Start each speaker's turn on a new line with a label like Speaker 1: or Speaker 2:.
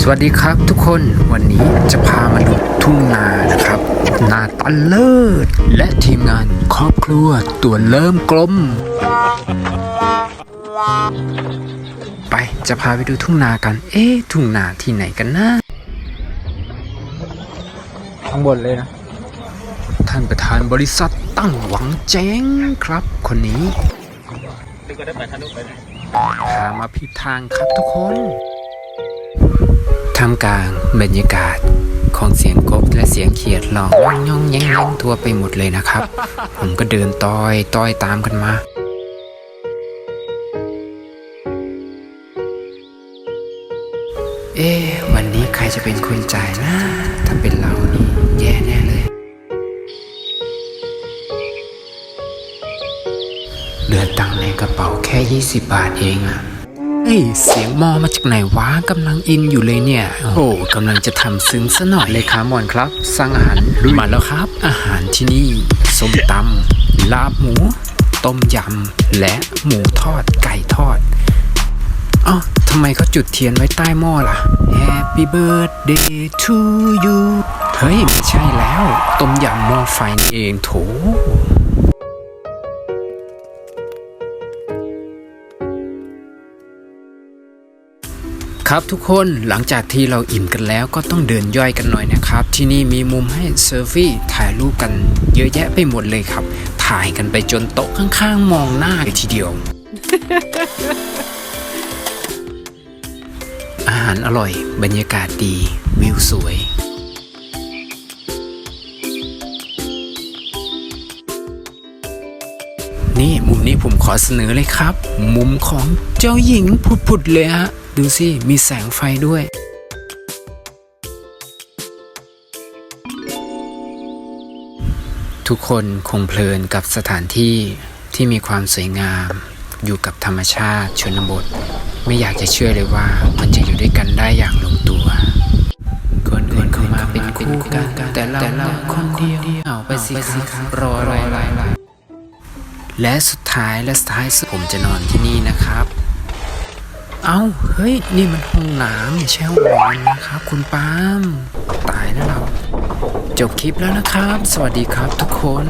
Speaker 1: สวัสดีครับทุกคนวันนี้จะพามาดูทุ่งนานะครับ นาตันเลิศ และทีมงานครอบครัวตัวเริ่มกลม ไปจะพาไปดูทุ่งนากัน เอ๊ะ ทุ่งนาที่ไหนกันนะข้างบนเลยนะ ท่านประธานบริษัทตั้งหวังเจ๊งครับ คนนี้พามาผิดทางครับทุกคน ท่ามกลางบรรยากาศของเสียงกบและเสียงเขียดร้องย่องย่องแย่งทั่วไปหมดเลยนะครับ ผมก็เดินต้อยต้อยตามกันมาเอ๊วันนี้ใครจะเป็นคนจ่ายนะ ถ้าเป็นเรานี่แย่แน่เลย เหลือตังค์ในกระเป๋าแค่ 20 บาทเองอะ เฮ้ยเสียงมอมาจากไหนวะกำลังอินอยู่เลยเนี่ย โอ้กำลังจะทำซึ้งซะหน่อยเลยครับมอนครับสร้างอาหารมาแล้วครับ อาหารที่นี่ส้มตำลาบหมู ต้มยำ และหมูทอดไก่ทอดอ้าทำไมเขาจุดเทียนไว้ใต้หม้อล่ะ Happy birthday to you เฮ้ย ไม่ใช่แล้ว ต้มยำหม้อไฟนี่เองโถ ครับทุกคนหลังจากที่เราอิ่มกันแล้วก็ต้องเดินย่อยกันหน่อยนะครับ ที่นี่มีมุมให้เซลฟี่ถ่ายรูปกันเยอะแยะไปหมดเลยครับ ถ่ายกันไปจนโต๊ะข้างๆ มองหน้าเลยทีเดียว อาหารอร่อย บรรยากาศดี วิวสวยนี่มุมนี้ผมขอเสนอเลยครับ มุมของเจ้าหญิงผุดๆเลยฮะ ดูสิ มีแสงไฟด้วย ทุกคนคงเพลินกับสถานที่ที่มีความสวยงาม อยู่กับธรรมชาติชนบท ไม่อยากจะเชื่อเลยว่ามันจะอยู่ด้วยกันได้อย่างลงตัวคนอื่นเข้ามาเป็นคู่กันแต่เราคนเดียวเอาไปสิครับรอรอรอรอและสุดท้ายและสุดท้ายสุดผมจะนอนที่นี่นะครับ เอ้าเฮ้ย นี่มันห้องน้ำอย่าใช่ห้องนอนนะครับ คุณปาล์มตายแล้วเรา จบคลิปแล้วนะครับ สวัสดีครับทุกคน